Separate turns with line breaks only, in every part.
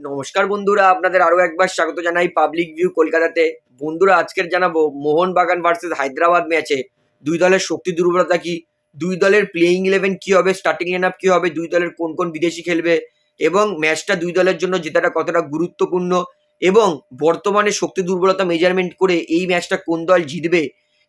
নমস্কার বন্ধুরা, আপনাদের আরও একবার স্বাগত জানাই পাবলিক ভিউ কলকাতাতে। বন্ধুরা, আজকের জানাব মোহনবাগান ভার্সেস হায়দ্রাবাদ ম্যাচে দুই দলের শক্তি দুর্বলতা কি? দুই দলের প্লেইং ইলেভেন কি হবে? স্টার্টিং লাইন আপ কি হবে? দুই দলের কোন কোন বিদেশি খেলবে? এবং ম্যাচটা দুই দলের জন্য জেতাটা কতটা গুরুত্বপূর্ণ? এবং বর্তমানে শক্তি দুর্বলতা মেজারমেন্ট করে এই ম্যাচটা কোন দল জিতবে?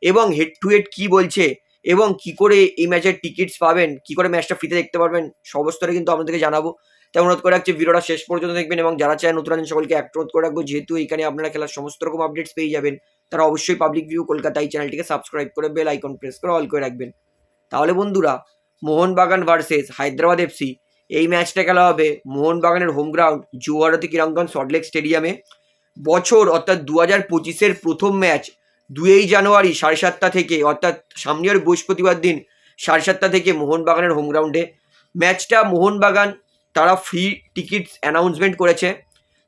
এবং হেড টু হেড কি বলছে? এবং কি করে এই ম্যাচের টিকিটস পাবেন? কি করে ম্যাচটা ফ্রিতে দেখতে পারবেন? সমস্তটা কিন্তু আপনাদেরকে জানাব। তেমন অনুরোধ করে রাখছি, ভিডিওটা শেষ পর্যন্ত দেখবেন এবং যারা চায় নতুন আছেন সকলকে এক অনুরোধ করে রাখব। যেহেতু এখানে আপনারা খেলার সমস্ত রকম আপডেটস পেয়ে যাবেন, তারা অবশ্যই পাবলিক ভিউ কলকাতা এই চ্যানেলটিকে সাবস্ক্রাইব করে বেল আইকন প্রেস করে অল করে রাখবেন। তাহলে বন্ধুরা, মোহনবাগান ভার্সেস হায়দ্রাবাদ এফসি এই ম্যাচটা খেলা হবে মোহনবাগানের হোম গ্রাউন্ড জুয়ারতি ক্রীড়াঙ্গন সল্টলেক স্টেডিয়ামে বছর অর্থাৎ দু হাজার পঁচিশের প্রথম ম্যাচ দুই জানুয়ারি সাড়ে সাতটা থেকে, অর্থাৎ সামনের বৃহস্পতিবার দিন সাড়ে সাতটা থেকে মোহনবাগানের হোম গ্রাউন্ডে ম্যাচটা মোহনবাগান তারা ফ্রি টিকিট অ্যানাউন্সমেন্ট করেছে।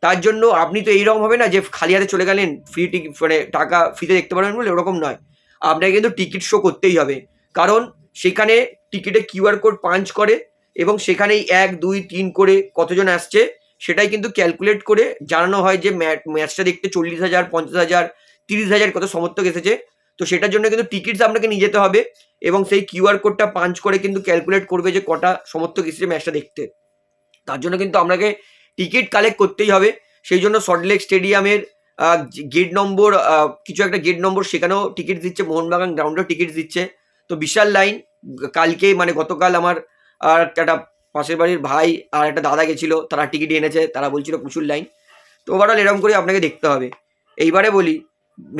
তার জন্য আপনি তো এইরকম হবে না যে খালি হাতে চলে গেলেন ফ্রি টিকিট মানে টাকা ফ্রিতে দেখতে পারবেন বলে ওরকম নয়। আপনাকে কিন্তু টিকিট শো করতেই হবে। কারণ সেখানে টিকিটে কিউআর কোড পাঞ্চ করে এবং সেখানেই এক, দুই, তিন করে কতজন আসছে সেটাই কিন্তু ক্যালকুলেট করে জানানো হয় যে ম্যাচটা দেখতে চল্লিশ হাজার, পঞ্চাশ হাজার, তিরিশ হাজার কত সমর্থক এসেছে। তো সেটার জন্য কিন্তু টিকিটস আপনাকে নিয়ে যেতে হবে এবং সেই কিউআর কোডটা পাঞ্চ করে কিন্তু ক্যালকুলেট করবে যে কটা সমর্থক এসেছে ম্যাচটা দেখতে। তার জন্য কিন্তু আপনাকে টিকিট কালেক্ট করতেই হবে। সেই জন্য সল্টলেক স্টেডিয়ামের গেট নম্বর কিছু একটা গেট নম্বর সেখানেও টিকিট দিচ্ছে, মোহনবাগান গ্রাউন্ডেও টিকিট দিচ্ছে। তো বিশাল লাইন কালকে মানে গতকাল আমার, আর একটা পাশের বাড়ির ভাই আর একটা দাদা গেছিল, তারা টিকিট এনেছে, তারা বলছিল প্রচুর লাইন তো ওভারঅল এরকম করে আপনাকে দেখতে হবে। এইবারে বলি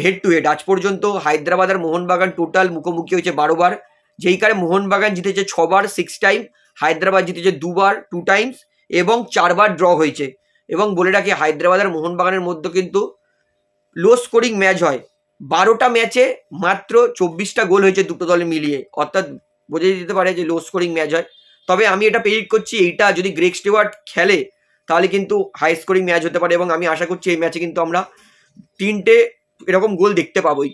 হেড টু হেড আজ পর্যন্ত হায়দ্রাবাদ আর মোহনবাগান টোটাল মুখোমুখি হয়েছে বারো বার। যেইখানে মোহনবাগান জিতেছে ছবার সিক্স টাইম হায়দ্রাবাদ জিতেছে দুবার টু টাইমস এবং চারবার ড্র হয়েছে। এবং বলে রাখি হায়দ্রাবাদ আর মোহনবাগানের মধ্যে কিন্তু লো স্কোরিং ম্যাচ হয়। বারোটা ম্যাচে মাত্র চব্বিশটা গোল হয়েছে দুটো দলে মিলিয়ে। অর্থাৎ বোঝা যেতে পারে যে লো স্কোরিং ম্যাচ হয়। তবে আমি এটা প্রেডিক্ট করছি, এইটা যদি গ্রেক স্টেওয়ার্ড খেলে, তাহলে কিন্তু হাই স্কোরিং ম্যাচ হতে পারে। এবং আমি আশা করছি এই ম্যাচে কিন্তু আমরা তিনটে এরকম গোল দেখতে পাবোই।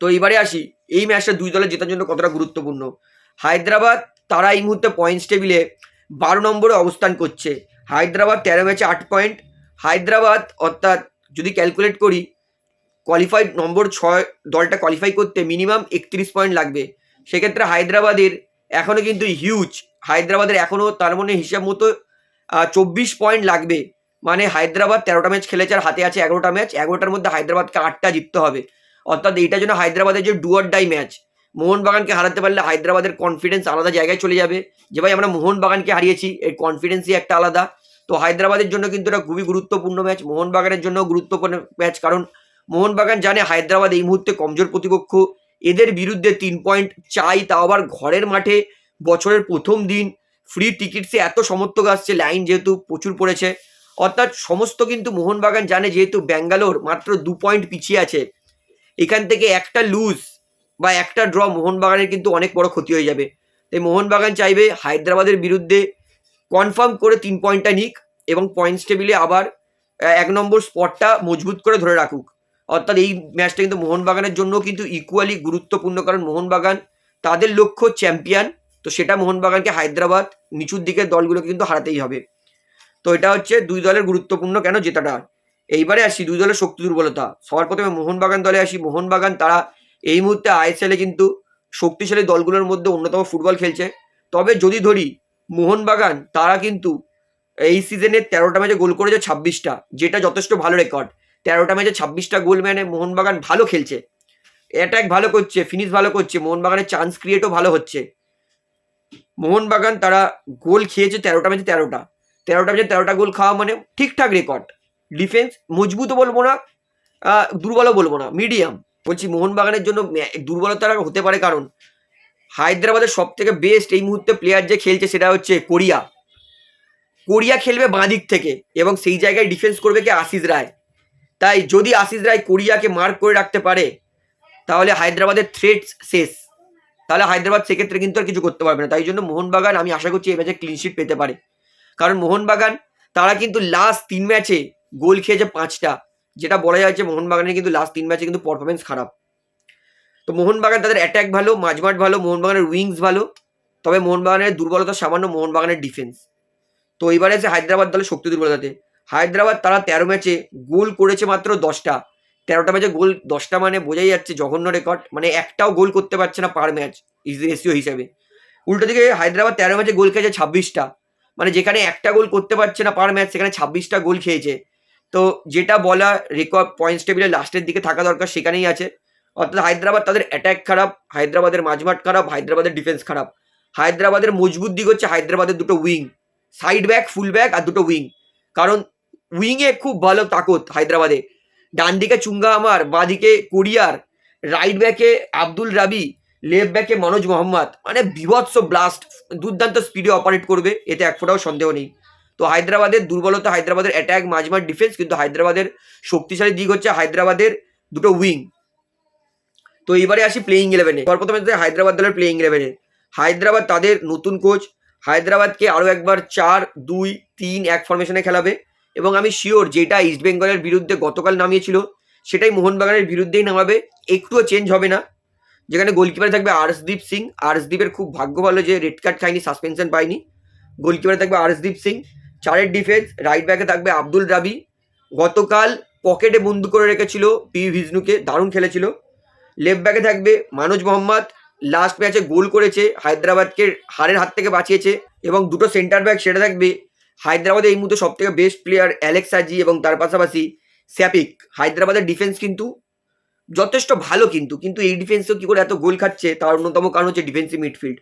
তো এবারে আসি, এই ম্যাচটা দুই দলে জেতার জন্য কতটা গুরুত্বপূর্ণ? হায়দ্রাবাদ তারা এই মুহূর্তে পয়েন্টস টেবিলে বারো নম্বরে অবস্থান করছে। হায়দ্রাবাদ তেরো ম্যাচে আট পয়েন্ট হায়দ্রাবাদ অর্থাৎ যদি ক্যালকুলেট করি কোয়ালিফাইড নম্বর ছয় দলটা কোয়ালিফাই করতে মিনিমাম একত্রিশ পয়েন্ট লাগবে। সেক্ষেত্রে হায়দ্রাবাদের এখনও কিন্তু হিউজ হায়দ্রাবাদের এখনও তার মনে হিসাব মতো চব্বিশ পয়েন্ট লাগবে। মানে হায়দ্রাবাদ তেরোটা ম্যাচ খেলেছে আর হাতে আছে এগারোটা ম্যাচ এগারোটার মধ্যে হায়দ্রাবাদকে আটটা জিততে হবে। অর্থাৎ এইটার জন্য হায়দ্রাবাদের যে ডুয়ার ডাই ম্যাচ মোহনবাগানকে হারাতে পারলে হায়দ্রাবাদের কনফিডেন্স আলাদা জায়গায় চলে যাবে। যে ভাই আমরা মোহনবাগানকে হারিয়েছি, এর কনফিডেন্সই একটা আলাদা। তো হায়দ্রাবাদের জন্য কিন্তু এটা খুবই গুরুত্বপূর্ণ ম্যাচ মোহনবাগানের জন্য গুরুত্বপূর্ণ ম্যাচ কারণ মোহনবাগান জানে হায়দ্রাবাদ এই মুহূর্তে কমজোর প্রতিপক্ষ। এদের বিরুদ্ধে তিন পয়েন্ট চাই, তাও আবার ঘরের মাঠে বছরের প্রথম দিন। ফ্রি টিকিটসে এত সমর্থক আসছে লাইন যেহেতু প্রচুর পড়েছে। অর্থাৎ সমস্ত কিন্তু মোহনবাগান জানে যেহেতু ব্যাঙ্গালোর মাত্র দু পয়েন্ট পিছিয়ে আছে। এখান থেকে একটা লুজ বা একটা ড্র মোহনবাগানের কিন্তু অনেক বড় ক্ষতি হয়ে যাবে। তাই মোহনবাগান চাইবে হায়দ্রাবাদের বিরুদ্ধে কনফার্ম করে তিন পয়েন্টটা নিক এবং পয়েন্টস টেবিলে আবার এক নম্বর স্পটটা মজবুত করে ধরে রাখুক। অর্থাৎ এই ম্যাচটা কিন্তু মোহনবাগানের জন্য কিন্তু ইকুয়ালি গুরুত্বপূর্ণ, কারণ মোহনবাগান তাদের লক্ষ্য চ্যাম্পিয়ন তো সেটা মোহনবাগানকে হায়দ্রাবাদ নিচুর দিকের দলগুলোকে কিন্তু হারাতেই হবে। তো এটা হচ্ছে দুই দলের গুরুত্বপূর্ণ কেন জেতাটা। এইবারে আসি দুই দলের শক্তি দুর্বলতা। সবার প্রথমে মোহনবাগান দলে আসি। মোহনবাগান তারা এই মুহূর্তে আইএসএলে কিন্তু শক্তিশালী দলগুলোর মধ্যে অন্যতম ফুটবল খেলছে। তবে যদি ধরি মোহনবাগান, তারা কিন্তু এই সিজনে তেরোটা ম্যাচে গোল করেছে ছাব্বিশটা, যেটা যথেষ্ট ভালো রেকর্ড তেরোটা ম্যাচে ছাব্বিশটা গোল মানে মোহনবাগান ভালো খেলছে। অ্যাটাক ভালো করছে ফিনিশ ভালো করছে, মোহনবাগানের চান্স ক্রিয়েটও ভালো হচ্ছে। মোহনবাগান, তারা গোল খেয়েছে তেরোটা ম্যাচে তেরোটা। তেরোটা ম্যাচে তেরোটা গোল খাওয়া মানে ঠিকঠাক রেকর্ড ডিফেন্স মজবুতও বলব না দুর্বলও বলব না মিডিয়াম বলছি মোহনবাগানের জন্য ম্যা- দুর্বলতা হতে পারে কারণ। হায়দ্রাবাদের সব থেকে বেস্ট এই মুহূর্তে প্লেয়ার যে খেলছে সেটা হচ্ছে কোরিয়া। কোরিয়া খেলবে বাঁ দিক থেকে এবং সেই জায়গায় ডিফেন্স করবে কি আশিস রায়। তাই যদি আশিস রায় কোরিয়াকে মার্ক করে রাখতে পারে, তাহলে হায়দ্রাবাদের থ্রেট শেষ। তাহলে হায়দ্রাবাদ সেক্ষেত্রে কিন্তু আর কিছু করতে পারবে না। তাই জন্য মোহনবাগান, আমি আশা করছি এই ম্যাচে ক্লিনশিট পেতে পারে। কারণ মোহনবাগান, তারা কিন্তু লাস্ট তিন ম্যাচে গোল খেয়েছে পাঁচটা। যেটা বলা যাচ্ছে মোহনবাগানের কিন্তু লাস্ট তিন ম্যাচে কিন্তু পারফরমেন্স খারাপ। তো মোহনবাগান তাদের অ্যাটাক ভালো, মাঝমাঠ ভালো, মোহনবাগানের উইংস ভালো, তবে মোহনবাগানের দুর্বলতা সামান্য মোহনবাগানের ডিফেন্স তো এবারে এসে হায়দ্রাবাদ দলের শক্তি দুর্বলতাতে, হায়দ্রাবাদ তারা তেরো ম্যাচে গোল করেছে মাত্র দশটা। তেরোটা ম্যাচে গোল, দশটা মানে বোঝাই যাচ্ছে জঘন্য রেকর্ড মানে একটাও গোল করতে পারছে না পার ম্যাচ রেশিও হিসেবে। উল্টো দিকে হায়দ্রাবাদ তেরো ম্যাচে গোল খেয়েছে ছাব্বিশটা। মানে যেখানে একটা গোল করতে পারছে না পার ম্যাচ সেখানে ছাব্বিশটা গোল খেয়েছে। তো যেটা বলা রেকর্ড পয়েন্টস টেবিলে লাস্টের দিকে থাকা দরকার সেখানেই আছে। অর্থাৎ হায়দ্রাবাদ তাদের অ্যাটাক খারাপ, হায়দ্রাবাদের মাঝমাঠ খারাপ, হায়দ্রাবাদের ডিফেন্স খারাপ। হায়দ্রাবাদের মজবুত দিক হচ্ছে হায়দ্রাবাদের দুটো wing side back full back আর দুটো উইং কারণ উইংয়ে খুব ভালো তাকত হায়দ্রাবাদে। ডান দিকে চুঙ্গা আমার বাঁ দিকে কোরিয়ার রাইট ব্যাকে আব্দুল রাবি লেফট ব্যাকে মনোজ মোহাম্মদ। মানে বিভৎস ব্লাস্ট দুর্দান্ত স্পিডে অপারেট করবে, এতে এক ফোটাও সন্দেহ নেই। তো হায়দ্রাবাদের দুর্বলতা, হায়দ্রাবাদের অ্যাটাক মাঝমাঠ ডিফেন্স কিন্তু হায়দ্রাবাদের শক্তিশালী দিক হচ্ছে হায়দ্রাবাদের দুটো উইং তো এবারে আসি প্লেইং ইলেভেনে সর্বপ্রথমে যদি হায়দ্রাবাদ দলের প্লেইং ইলেভেনে হায়দ্রাবাদ তাদের নতুন কোচ হায়দ্রাবাদকে আরও একবার চার, দুই, তিন এক ফরমেশনে খেলাবে। এবং আমি শিওর যেটা ইস্টবেঙ্গলের বিরুদ্ধে গতকাল নামিয়েছিল, সেটাই মোহনবাগানের বিরুদ্ধেই নামাবে। একটুও চেঞ্জ হবে না। যেখানে গোলকিপারে থাকবে আর্শদীপ সিং। আর্শদীপের খুব ভাগ্য ভালো যে রেড কার্ড খায়নি সাসপেনশন পায়নি গোলকিপারে থাকবে আর্শদীপ সিং। চারের ডিফেন্স রাইট ব্যাকে থাকবে আব্দুল রাবি। গতকাল পকেটে বন্দি করে রেখেছিল পি ভিজনুকে দারুণ খেলেছিল। লেফট ব্যাকে থাকবে মানোজ মোহাম্মদ। লাস্ট ম্যাচে গোল করেছে হায়দ্রাবাদকে, হারের হাত থেকে বাঁচিয়েছে। এবং দুটো সেন্টার ব্যাক সেটা থাকবে হায়দ্রাবাদের এই মুহূর্তে সব থেকে বেস্ট প্লেয়ার অ্যালেক্স আজি এবং তার পাশাপাশি স্যাপিক। হায়দ্রাবাদের ডিফেন্স কিন্তু যথেষ্ট ভালো কিন্তু কিন্তু এই ডিফেন্সেও কী করে এত গোল খাচ্ছে, তার অন্যতম কারণ হচ্ছে ডিফেন্সিভ মিডফিল্ড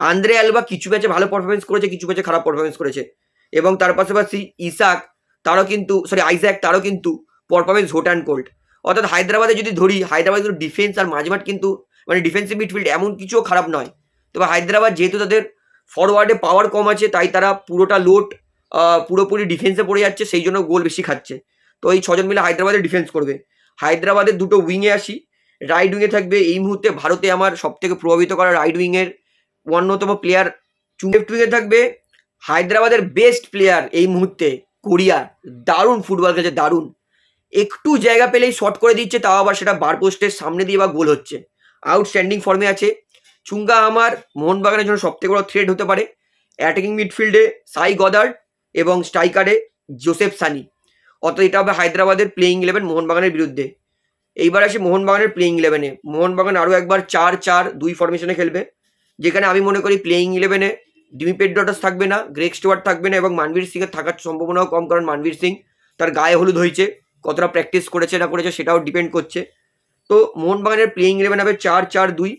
আন্দ্রে অ্যালবা কিছু ম্যাচে ভালো পারফরমেন্স করেছে, কিছু ম্যাচে খারাপ পারফরমেন্স করেছে। এবং তার পাশাপাশি ইসাক, তারও কিন্তু সরি আইজ্যাক তারও কিন্তু পারফরমেন্স হোট অ্যান্ড কোল্ড অর্থাৎ হায়দ্রাবাদে যদি ধরি, হায়দ্রাবাদ কিন্তু ডিফেন্স আর মাঝমাঠ কিন্তু মানে ডিফেন্সিভ মিডফিল্ড এমন কিছুও খারাপ নয়। তবে হায়দ্রাবাদ যেহেতু তাদের ফরওয়ার্ডে পাওয়ার কম আছে, তাই তারা পুরোটা লোড পুরোপুরি ডিফেন্সে পড়ে যাচ্ছে, সেই জন্য গোল বেশি খাচ্ছে। তো এই ছজন মিলে হায়দ্রাবাদে ডিফেন্স করবে। হায়দ্রাবাদের দুটো উইংয়ে আসি রাইট উইংয়ে থাকবে এই মুহূর্তে ভারতে আমার সব থেকে প্রভাবিত করা রাইট উইংয়ের অন্যতম প্লেয়ার লেফট উইংয়ে থাকবে হায়দ্রাবাদের বেস্ট প্লেয়ার এই মুহূর্তে কোরিয়া, দারুণ ফুটবল খেলছে, দারুণ। একটু জায়গা পেলেই শর্ট করে দিচ্ছে, তাও আবার সেটা বার পোস্টের সামনে দিয়ে বা গোল হচ্ছে। আউটস্ট্যান্ডিং ফর্মে আছে। চুঙ্গা আমার মোহনবাগানের জন্য সবথেকে বড় থ্রেড হতে পারে। অ্যাটাকিং মিডফিল্ডে সাই গদার এবং স্ট্রাইকারে জোসেফ সানি অর্থাৎ এটা হবে হায়দ্রাবাদের প্লেইং ইলেভেন মোহনবাগানের বিরুদ্ধে। এইবার আসি মোহনবাগানের প্লেইং ইলেভেনে মোহনবাগান আরও একবার চার চার দুই ফরমেশনে খেলবে। যেখানে আমি মনে করি প্লেইং ইলেভেনে ডিমি পেড্রটাস থাকবে না গ্রেক স্টুয়ার্ট থাকবে না এবং মানবীর সিংয়ের থাকার সম্ভাবনাও কম, কারণ মানবীর সিং তার গায়ে হলুদ হয়েছে, কতটা প্র্যাকটিস করেছে না করেছে সেটাও ডিপেন্ড করছে। তো মোহনবাগানের প্লেইং ইলেভেন হবে চার চার, দুই,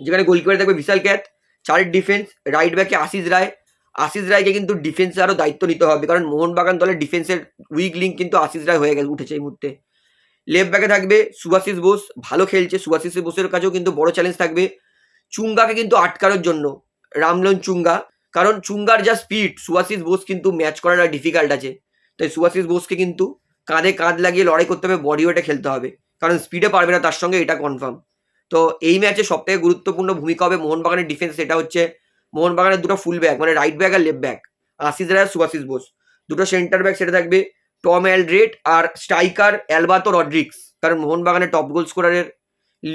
যেখানে গোলকিপারে থাকবে বিশাল ক্যাথ চারের ডিফেন্স রাইট ব্যাকে আশিস রায়। আশিস রায়কে কিন্তু ডিফেন্সে আরও দায়িত্ব নিতে হবে, কারণ মোহনবাগান দলের ডিফেন্সের উইক লিঙ্ক কিন্তু আশিস রায় হয়ে গেছে উঠেছে এই মুহূর্তে। লেফট ব্যাকে থাকবে সুভাশিস বোস, ভালো খেলছে, সুভাশিস বোসের কাছেও কিন্তু বড় চ্যালেঞ্জ থাকবে। চুঙ্গাকে কিন্তু আটকানোর জন্য রামলন চুঙ্গা কারণ চুঙ্গার যা স্পিড সুভাশিস বোস কিন্তু ম্যাচ করাটা ডিফিকাল্ট আছে। তাই সুভাশিস বোসকে কিন্তু কাঁধে কাঁধ লাগিয়ে লড়াই করতে হবে বডি ওয়েটে খেলতে হবে। কারণ স্পিডে পারবে না, তার সঙ্গে এটা কনফার্ম তো এই ম্যাচে সবথেকে গুরুত্বপূর্ণ ভূমিকা হবে মোহনবাগানের ডিফেন্স সেটা হচ্ছে মোহনবাগানের দুটো ফুল ব্যাক মানে রাইট ব্যাক আর লেফট ব্যাক আশিস রায় সুভাশিস বোস। দুটো সেন্টার ব্যাক সেটা থাকবে টম অ্যালড্রেট আর স্ট্রাইকার অ্যালবাতো রড্রিক্স কারণ মোহনবাগানের টপ গোল স্কোরারের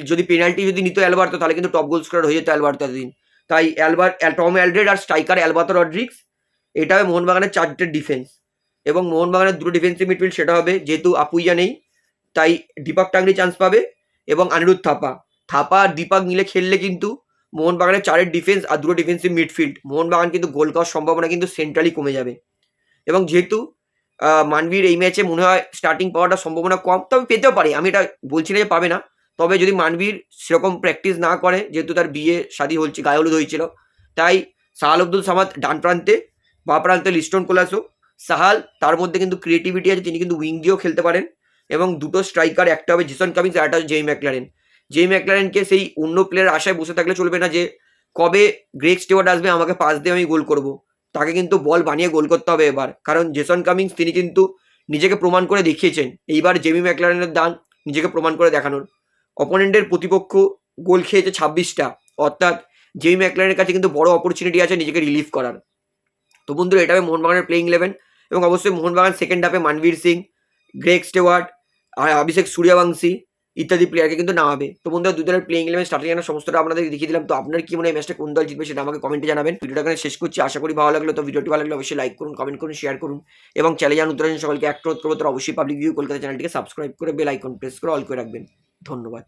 যদি পেনাল্টি যদি নিত অ্যালবার্তো, তাহলে কিন্তু টপ গোল স্কোরার হয়ে যেত অ্যালবার্তো এতদিন। তাই অ্যালবার টম অ্যালড্রেড আর স্ট্রাইকার অ্যালবাতো রড্রিক্স এটা হবে মোহনবাগানের চারটে ডিফেন্স এবং মোহনবাগানের দুটো ডিফেন্সিভ মিডফিল্ড সেটা হবে যেহেতু আপুইয়া নেই, তাই দীপক টাংরি চান্স পাবে এবং অনিরুদ্ধ থাপা। থাপা আর দীপক মিলে খেললে কিন্তু মোহনবাগানের চারের ডিফেন্স আর দুটো ডিফেন্সিভ মিডফিল্ড মোহনবাগান কিন্তু গোল খাওয়ার সম্ভাবনা কিন্তু সেন্ট্রালি কমে যাবে। এবং যেহেতু মানবীর এই ম্যাচে মনে হয় স্টার্টিং পাওয়াটা সম্ভাবনা কম তবে পেতেও পারে। আমি এটা বলছি না যে পাবে না। তবে যদি মানবীর সেরকম প্র্যাকটিস না করে, যেহেতু তার বিয়ে, শাদি হচ্ছে গায়ে হলুদ হয়েছিল, তাই সাহাল আব্দুল সামাদ ডান প্রান্তে, বা প্রান্তে লিস্টন কোলাসো, সাহাল তার মধ্যে কিন্তু ক্রিয়েটিভিটি আছে, তিনি কিন্তু উইং দিয়েও খেলতে পারেন, এবং দুটো স্ট্রাইকার একটা হবে জিসন কামিংস আর একটা জেই ম্যাকলারেন। জেই ম্যাকলারেনকে সেই অন্য প্লেয়ার আশায় বসে থাকলে চলবে না যে, কবে গ্রেক স্টেওয়ার্ড আসবে, আমাকে পাস দিয়ে আমি গোল করব। তাকে কিন্তু বল বানিয়ে গোল করতে হবে এবার। কারণ জেসন কামিংস তিনি কিন্তু নিজেকে প্রমাণ করে দেখিয়েছেন। এইবার জেমি ম্যাকলারেনের দান নিজেকে প্রমাণ করে দেখানোর। অপোনেন্টের প্রতিপক্ষ গোল খেয়েছে ছাব্বিশটা। অর্থাৎ জেমি ম্যাকলারের কাছে কিন্তু বড় অপরচুনিটি আছে নিজেকে রিলিফ করার। তো বন্ধুরা, এটা হবে মোহনবাগানের প্লেইং ইলেভেন এবং অবশ্যই মোহনবাগান সেকেন্ড হাফে মানবীর সিং গ্রেক স্টেওয়ার্ড আর অভিষেক সূর্যবংশী। ইত্যাদি প্লেয়ারকে কিন্তু নামাবে। তো বন্ধুরা দু দলের প্লেইং ইলেভেন স্টার্টিং এর সমস্তটা আপনাদের দেখিয়ে দিলাম। তো আপনার কি মনে হয় ম্যাচটা কোন দল জিতবে সেটা আমাকে কমেন্টে জানাবেন। ভিডিওটা এখানে শেষ করছি। আশা করি ভালো লাগল। তো ভিডিওটি ভালো লাগলে অবশ্যই লাইক করুন কমেন্ট করুন শেয়ার করুন। এবং চ্যানেল জান উত্তরাজন সকলকে এক করব তো অবশ্যই পাবলিক ভিউ কলকাতা চ্যানেলটিকে সাবস্ক্রাইব করে বেল আইকন প্রেস করে অল করে রাখবেন। ধন্যবাদ।